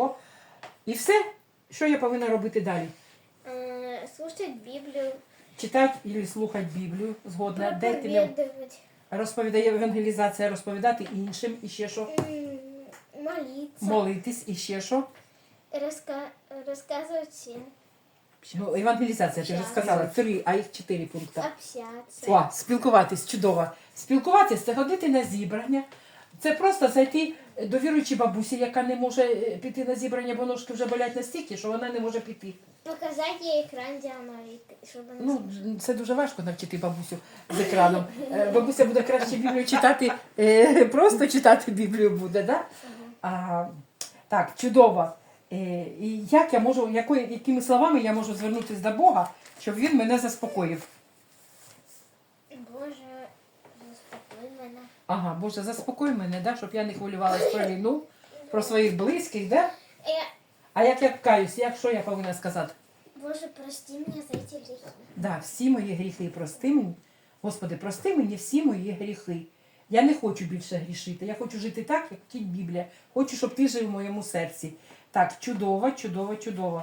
чудово. І все, що я повинна робити далі? Э, Слушать Библию. Читати і слухати Біблію, згодна. Де ти розповідає евангелізація, розповідати іншим, і ще що? м, Молиться. Молитись, і ще що? раска- Рассказывать всем. Ну, евангелізація, ти вже сказала, три, а їх чотири пункти. Общаться. О, спілкуватись, чудово. Спілкуватись це ходити на зібрання. Це просто зайти до віруючої бабусі, яка не може е, піти на зібрання, бо ножки вже болять настільки, що вона не може піти. Показать ей экран диамалиты, чтобы она Ну, це дуже важко навчити бабусю з екраном. Е, Бабуся буде краще Біблію читати, е, просто читати Біблію буде, да? А, так, чудово. Е, І як я можу, якої, якими словами я можу звернутися до Бога, щоб він мене заспокоїв? Ага, Боже, заспокой мене, да, щоб я не хвилювалась про війну, про своїх близьких, да? Е, А як я каюсь, як що я повинна сказати? Боже, прости меня за эти грехи. Да, всі мої гріхи прости мені. Господи, прости мені всі мої гріхи. Я не хочу більше грішити. Я хочу жити так, як вчить Біблія. Хочу, щоб ти жив в моєму серці. Так, чудово, чудово, чудово.